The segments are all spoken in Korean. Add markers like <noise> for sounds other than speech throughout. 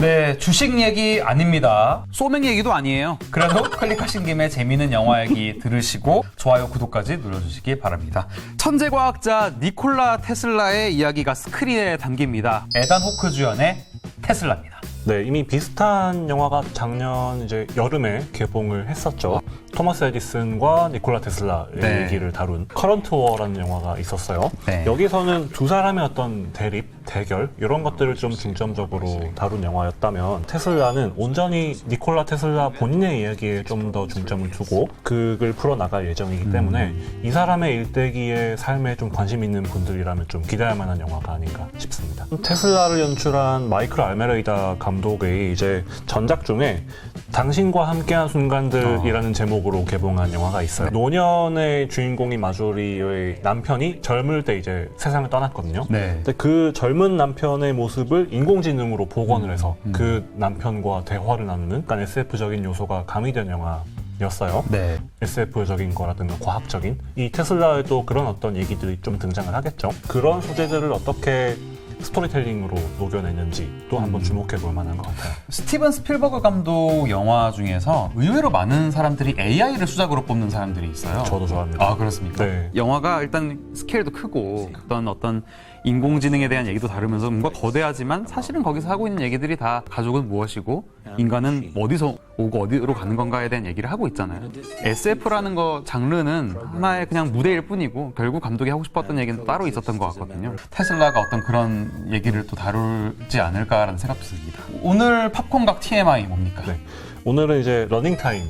네, 주식 얘기 아닙니다. 소맥 얘기도 아니에요. 그래도 클릭하신 김에 재미있는 영화 얘기 들으시고 좋아요, 구독까지 눌러주시기 바랍니다. 천재 과학자 니콜라 테슬라의 이야기가 스크린에 담깁니다. 에단 호크 주연의 테슬라입니다. 네, 이미 비슷한 영화가 작년 이제 여름에 개봉을 했었죠. 토마스 에디슨과 니콜라 테슬라의 네. 얘기를 다룬 커런트 워라는 영화가 있었어요. 네. 여기서는 두 사람의 어떤 대립, 대결 이런 것들을 좀 중점적으로 다룬 영화였다면 테슬라는 온전히 니콜라 테슬라 본인의 이야기에 좀 더 중점을 두고 극을 풀어나갈 예정이기 때문에 이 사람의 일대기의 삶에 좀 관심 있는 분들이라면 좀 기대할 만한 영화가 아닌가 싶습니다. 테슬라를 연출한 마이클 알메레이다 감독의 이제 전작 중에 당신과 함께한 순간들이라는 제목 으로 개봉한 영화가 있어요. 노년의 주인공인 마조리의 남편이 젊을 때 이제 세상을 떠났거든요. 네. 근데 그 젊은 남편의 모습을 인공지능으로 복원을 해서 그 남편과 대화를 나누는 약간 SF적인 요소가 가미된 영화 였어요. 네. SF적인 거라든가 과학적인 이 테슬라에도 그런 어떤 얘기들이 좀 등장을 하겠죠. 그런 소재들을 어떻게 스토리텔링으로 녹여내는지 또 한번 주목해 볼 만한 것 같아요. 스티븐 스필버그 감독 영화 중에서 의외로 많은 사람들이 AI를 수작으로 뽑는 사람들이 있어요. 저도 좋아합니다. 아, 그렇습니까? 네. 영화가 일단 스케일도 크고 어떤 어떤 인공지능에 대한 얘기도 다루면서 뭔가 거대하지만 사실은 거기서 하고 있는 얘기들이 다 가족은 무엇이고 인간은 어디서 오고 어디로 가는 건가에 대한 얘기를 하고 있잖아요. SF라는 거 장르는 하나의 그냥 무대일 뿐이고 결국 감독이 하고 싶었던 얘기는 따로 있었던 것 같거든요. 테슬라가 어떤 그런 얘기를 또 다루지 않을까라는 생각도 듭니다. 오늘 팝콘각 TMI 뭡니까? 네. 오늘은 이제 러닝타임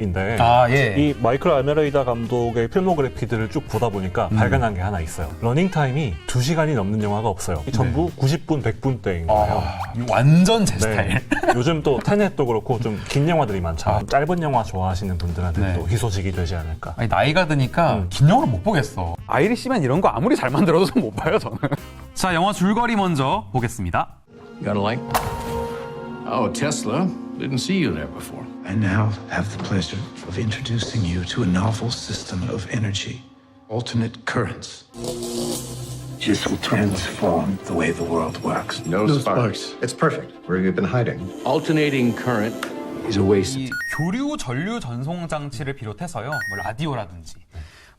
인데 아, 예. 이 마이클 알메레이다 감독의 필모그래피들을 쭉 보다 보니까 발견한 게 하나 있어요. 러닝 타임이 2시간이 넘는 영화가 없어요. 전부 90분, 100분대인 거예요. 아, 완전 제 네. 스타일. <laughs> 요즘 또 테넷도 그렇고 좀 긴 영화들이 많죠. 짧은 영화 좋아하시는 분들한테 네. 또 희소식이 되지 않을까. 아니, 나이가 드니까 음. 긴 영화를 못 보겠어. 아이리시맨 이런 거 아무리 잘 만들어도 못 봐요 저는. <laughs> 자 영화 줄거리 먼저 보겠습니다. Got a light? Oh, Tesla. Didn't see you there before. I now have the pleasure of introducing you to a novel system of energy, alternate currents. This will transform the way the world works. No, sparks. It's perfect. Where have you been hiding? Alternating current is a waste 이 교류 전류 전송 장치를 비롯해서요, 뭐 라디오라든지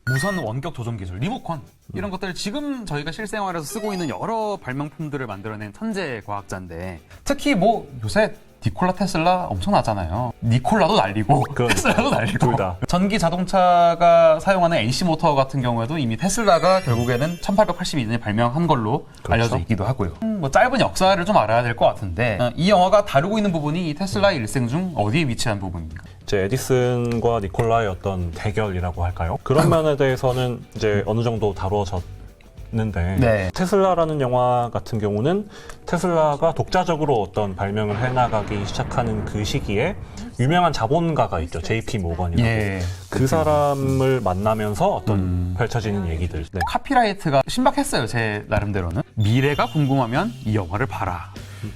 무선 원격 조종 기술, 리모컨 이런 것들 지금 저희가 실생활에서 쓰고 있는 여러 발명품들을 만들어낸 천재 과학자인데 특히 뭐 요새 니콜라 테슬라 엄청나잖아요. 니콜라도 날리고 그러니까요. 테슬라도 날리고 둘 다. 전기 자동차가 사용하는 NC 모터 같은 경우에도 이미 테슬라가 결국에는 1882년에 발명한 걸로 알려져 있기도 하고요. 음, 뭐 짧은 역사를 좀 알아야 될 것 같은데 어, 이 영화가 다루고 있는 부분이 이 테슬라의 일생 중 어디에 위치한 부분입니까? 이제 에디슨과 니콜라의 어떤 대결이라고 할까요? 그런 <laughs> 면에 대해서는 이제 어느 정도 다루어졌 는데 네. 테슬라라는 영화 같은 경우는 테슬라가 독자적으로 어떤 발명을 해나가기 시작하는 그 시기에 유명한 자본가가 있죠. JP 모건이라고. 예. 그 사람을 만나면서 어떤 펼쳐지는 얘기들. 네. 카피라이트가 신박했어요, 제 나름대로는. 미래가 궁금하면 이 영화를 봐라.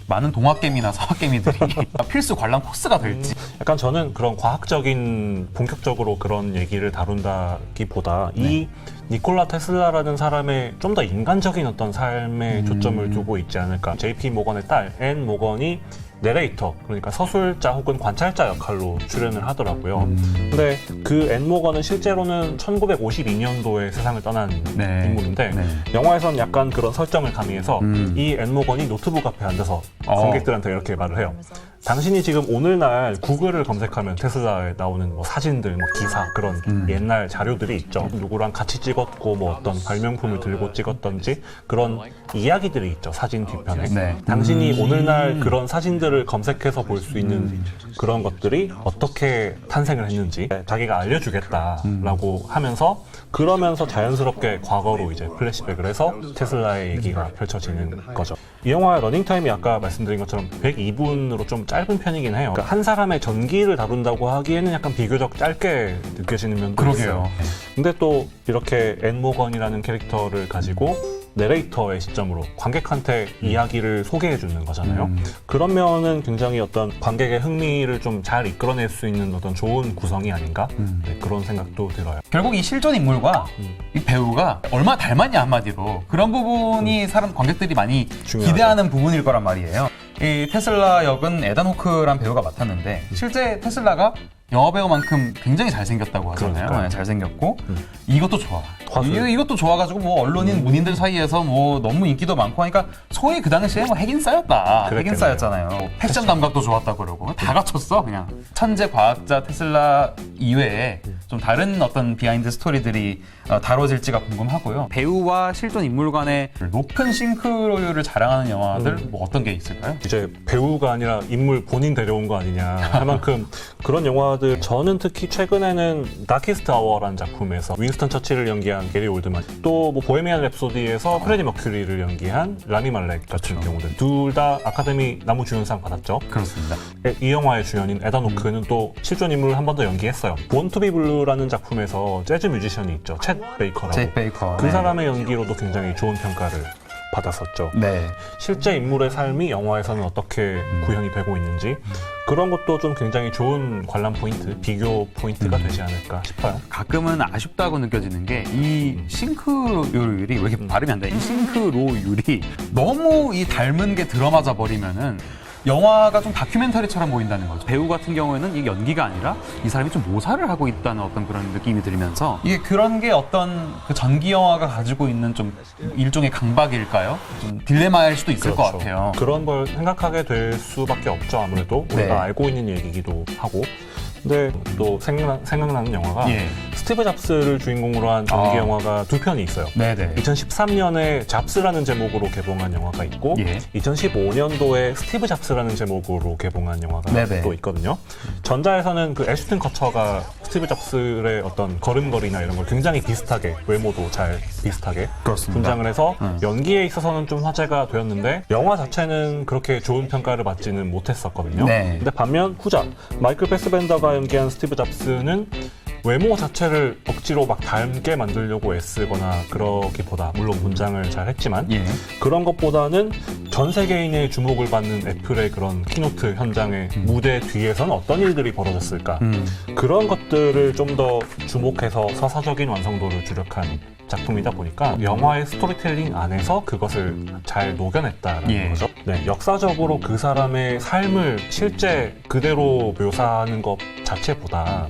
많은 동학개미나 서학개미들이 <laughs> 필수 관람 코스가 될지. 약간 저는 그런 과학적인 본격적으로 그런 얘기를 다룬다기보다 이 니콜라 테슬라라는 사람의 좀 더 인간적인 어떤 삶에 초점을 두고 있지 않을까. JP 모건의 딸 앤 모건이 내레이터 그러니까 서술자 혹은 관찰자 역할로 출연을 하더라고요. 근데 그 앤 모건은 실제로는 1952년도에 세상을 떠난 네. 인물인데 네. 영화에선 약간 그런 설정을 가미해서 이앤 모건이 노트북 앞에 앉아서 어. 관객들한테 이렇게 말을 해요. 당신이 지금 오늘날 구글을 검색하면 테슬라에 나오는 뭐 사진들, 뭐 기사 그런 음. 옛날 자료들이 있죠. 누구랑 같이 찍었고 뭐 어떤 발명품을 들고 찍었던지 그런 이야기들이 있죠. 사진 뒤편에. 네. 당신이 오늘날 그런 사진들을 검색해서 볼 수 있는 그런 것들이 어떻게 탄생을 했는지 자기가 알려주겠다라고 하면서 그러면서 자연스럽게 과거로 이제 플래시백을 해서 테슬라의 얘기가 펼쳐지는 거죠. 이 영화의 러닝타임이 아까 말씀드린 것처럼 102분으로 좀 짧은 편이긴 해요. 그러니까 한 사람의 전기를 다룬다고 하기에는 약간 비교적 짧게 느껴지는 면도 그러게요. 있어요. 근데 또 이렇게 앤 모건이라는 캐릭터를 가지고 내레이터의 시점으로 관객한테 이야기를 소개해 주는 거잖아요. 그런 면은 굉장히 어떤 관객의 흥미를 좀 잘 이끌어낼 수 있는 어떤 좋은 구성이 아닌가 네, 그런 생각도 들어요. 결국 이 실존 인물과 이 배우가 얼마 닮았냐 한마디로 그런 부분이 사람 관객들이 많이 중요하죠. 기대하는 부분일 거란 말이에요. 이 테슬라 역은 에단 호크란 배우가 맡았는데 실제 테슬라가 영화 배우만큼 굉장히 잘생겼다고 하잖아요. 그러니까요. 네, 잘생겼고 이것도 좋아. 화술. 이, 이것도 좋아가지고 뭐 언론인 문인들 사이에서 뭐 너무 인기도 많고 하니까 소위 그 당시에 뭐 핵인 싸였다. 핵인 그랬겠네요. 싸였잖아요. 뭐 패션 감각도 좋았다 그러고 다 갖췄어 그냥. 천재 과학자 테슬라 이외에 좀 다른 어떤 비하인드 스토리들이 어, 다뤄질지가 궁금하고요. 배우와 실존 인물 간의 높은 싱크로율을 자랑하는 영화들 뭐 어떤 게 있을까요? 이제 배우가 아니라 인물 본인 데려온 거 아니냐 <laughs> 할 만큼 그런 영화들 저는 특히 최근에는 다키스트 아워라는 작품에서 윈스턴 처칠을 연기한 게리 올드만 또 뭐 보헤미안 랩소디에서 프레디 머큐리를 연기한 라미 말렉 같은 경우들 둘 다 아카데미 나무주연상 받았죠. 그렇습니다. 이 영화의 주연인 에단 호크는 또 실존 인물을 한 번 더 연기했어요. 본 투비 블루라는 작품에서 재즈 뮤지션이 있죠. 챗 베이커라고. 제이 베이커. 그 네. 사람의 연기로도 굉장히 좋은 평가를 받았었죠. 네. 실제 인물의 삶이 영화에서는 어떻게 구현이 되고 있는지 그런 것도 좀 굉장히 좋은 관람 포인트, 비교 포인트가 되지 않을까 싶어요. 가끔은 아쉽다고 느껴지는 게 이 싱크로율이 왜 이렇게 발음이 안 돼? 이 싱크로율이 너무 이 닮은 게 들어맞아 버리면은 영화가 좀 다큐멘터리처럼 보인다는 거죠. 배우 같은 경우에는 이게 연기가 아니라 이 사람이 좀 모사를 하고 있다는 어떤 그런 느낌이 들면서 이게 그런 게 어떤 그 전기 영화가 가지고 있는 좀 일종의 강박일까요? 좀 딜레마일 수도 있을 것 같아요. 그런 걸 생각하게 될 수밖에 없죠. 아무래도 네. 우리가 알고 있는 얘기기도 하고. 근데 또 생각나, 생각나는 영화가 예. 스티브 잡스를 주인공으로 한 전기 아. 영화가 두 편이 있어요. 네네. 2013년에 잡스라는 제목으로 개봉한 영화가 있고 예. 2015년도에 스티브 잡스라는 제목으로 개봉한 영화가 네네. 또 있거든요. 전자에서는 그 애슈튼 커처가 스티브 잡스의 어떤 걸음걸이나 이런 걸 굉장히 비슷하게 외모도 잘 비슷하게 그렇습니다. 분장을 해서 음. 연기에 있어서는 좀 화제가 되었는데 영화 자체는 그렇게 좋은 평가를 받지는 못했었거든요. 네. 근데 반면 후자 마이클 패스벤더가 연기한 스티브 잡스는 외모 자체를 억지로 막 닮게 만들려고 애쓰거나 그러기보다 물론 분장을 잘 했지만 예. 그런 것보다는 전 세계인의 주목을 받는 애플의 그런 키노트 현장의 무대 뒤에서는 어떤 일들이 벌어졌을까 음. 그런 것들을 좀 더 주목해서 서사적인 완성도를 주력한 작품이다 보니까 영화의 스토리텔링 안에서 그것을 잘 녹여냈다라는 예. 거죠. 네, 역사적으로 그 사람의 삶을 실제 그대로 묘사하는 것 자체보다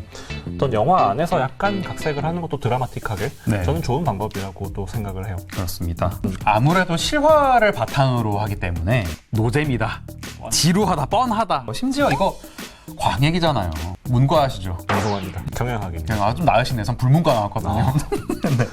어떤 영화 안에서 약간 각색을 하는 것도 드라마틱하게 네. 저는 좋은 방법이라고 또 생각을 해요. 그렇습니다. 아무래도 실화를 바탕으로 하기 때문에 노잼이다, 지루하다, 뻔하다. 심지어 이거 광액이잖아요. 문과하시죠? 죄송합니다. 경영학입니다. 그냥 아주 나으시네. 전 불문과 나왔거든요. <laughs> 네.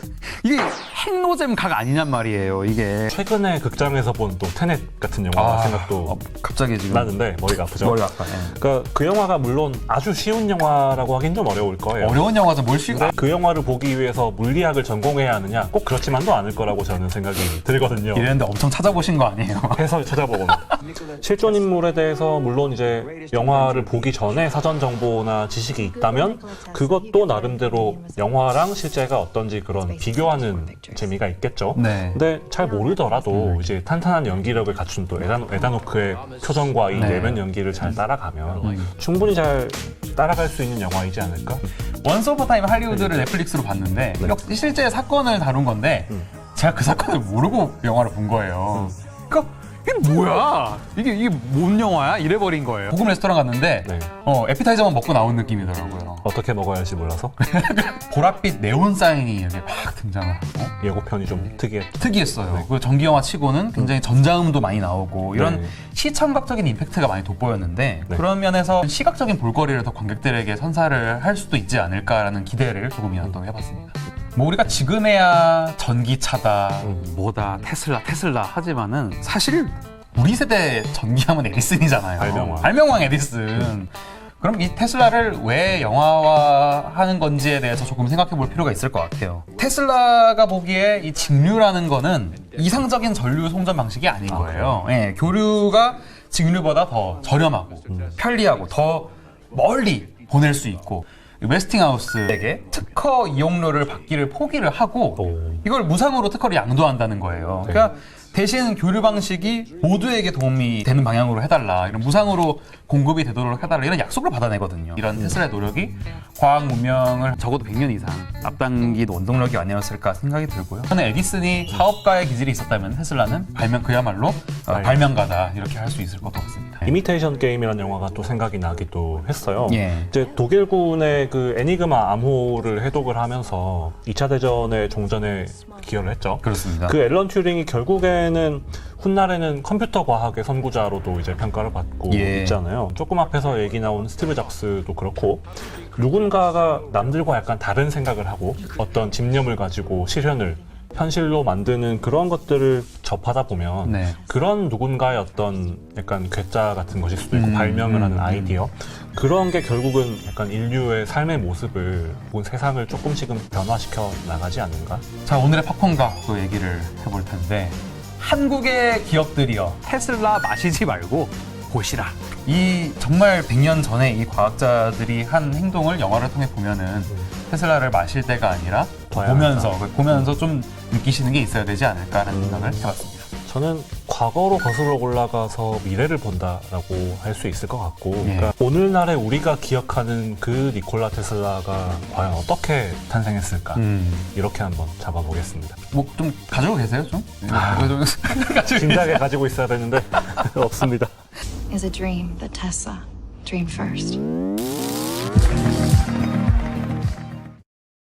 이게 핵노잼 각 아니냔 말이에요. 이게 최근에 극장에서 본 또 테넷 같은 영화 아, 생각도 어, 갑자기 지금 나는데 머리가 아프죠. 머리가 아파. 예. 그러니까 그 영화가 물론 아주 쉬운 영화라고 하긴 좀 어려울 거예요. 어려운 영화죠. 뭘 쉬? 근데 그 영화를 보기 위해서 물리학을 전공해야 하느냐? 꼭 그렇지만도 않을 거라고 저는 생각이 들거든요. 이랬는데 엄청 찾아보신 거 아니에요? <laughs> 해설 찾아보거나 <laughs> 실존 인물에 대해서 물론 이제 영화를 보기 전에 사전 정보 나 지식이 있다면 그것도 나름대로 영화랑 실제가 어떤지 그런 비교하는 재미가 있겠죠. 네. 근데 잘 모르더라도 이제 탄탄한 연기력을 갖춘 또 에단, 에다노크의 표정과 이 네. 내면 연기를 잘 따라가면 충분히 잘 따라갈 수 있는 영화이지 않을까? 원스 오브 타임 할리우드를 넷플릭스로 봤는데 이거 실제 사건을 다룬 건데 제가 그 사건을 모르고 영화를 본 거예요. 그러니까 이게 뭐야? 이게 이게 뭔 영화야? 이래버린 거예요. 고급 레스토랑 갔는데 네. 어 에피타이저만 먹고 나온 느낌이더라고요. 어떻게 먹어야 할지 몰라서 <laughs> 보랏빛 네온 사인이 이렇게 막 등장을 하고 예고편이 좀 특이했죠. 특이했어요. 그 전기 영화 치고는 굉장히 전자음도 많이 나오고 이런 네. 시청각적인 임팩트가 많이 돋보였는데 네. 그런 면에서 시각적인 볼거리를 더 관객들에게 선사를 할 수도 있지 않을까라는 기대를 조금이나마 또 해봤습니다. 뭐 우리가 지금에야 전기차다, 뭐다, 테슬라, 테슬라 하지만은 사실 우리 세대 전기하면 에디슨이잖아요. 발명왕. 발명왕 에디슨. 그럼 이 테슬라를 왜 영화화하는 건지에 대해서 조금 생각해 볼 필요가 있을 것 같아요. 테슬라가 보기에 이 직류라는 거는 이상적인 전류 송전 방식이 아닌 거예요. 예, 교류가 직류보다 더 저렴하고 편리하고 더 멀리 보낼 수 있고 웨스팅하우스에게 특허 이용료를 받기를 포기를 하고 오. 이걸 무상으로 특허를 양도한다는 거예요. 그러니까 대신 교류 방식이 모두에게 도움이 되는 방향으로 해달라. 이런 무상으로 공급이 되도록 해달라. 이런 약속을 받아내거든요. 이런 테슬라의 노력이 과학 문명을 적어도 100년 이상 앞당긴 원동력이 아니었을까 생각이 들고요. 저는 에디슨이 사업가의 기질이 있었다면 테슬라는 발명 그야말로 어, 발명가다 이렇게 할 수 있을 것 같습니다. 이미테이션 게임이라는 영화가 또 생각이 나기도 했어요. 예. 이제 독일군의 그 애니그마 암호를 해독을 하면서 2차 대전의 종전에 기여를 했죠. 그렇습니다. 그 앨런 튜링이 결국에는 훗날에는 컴퓨터 과학의 선구자로도 이제 평가를 받고 예. 있잖아요. 조금 앞에서 얘기 나온 스티브 잡스도 그렇고 누군가가 남들과 약간 다른 생각을 하고 어떤 집념을 가지고 실현을 현실로 만드는 그런 것들을 접하다 보면 네. 그런 누군가의 어떤 약간 괴짜 같은 것일 수도 있고 음, 발명을 하는 음, 아이디어 그런 게 결국은 약간 인류의 삶의 모습을 혹은 세상을 조금씩은 변화시켜 나가지 않는가? 자 오늘의 팝콘과 또 얘기를 해볼 텐데 한국의 기업들이여 테슬라 마시지 말고 보시라 이 정말 100년 전에 이 과학자들이 한 행동을 영화를 통해 보면은 테슬라를 마실 때가 아니라 보면서 보면서 좀 느끼시는 게 있어야 되지 않을까라는 생각을 해봤습니다. 저는 과거로 거슬러 올라가서 미래를 본다라고 할 수 있을 것 같고, 예. 그러니까 오늘날에 우리가 기억하는 그 니콜라 테슬라가 과연 어떻게 탄생했을까? 이렇게 한번 잡아보겠습니다. 뭐 좀 가지고 계세요 좀? 아, 좀 <laughs> 가지고 진작에 가지고 있어야 되는데 <laughs> 없습니다. is a dream that Tesla dreamed first.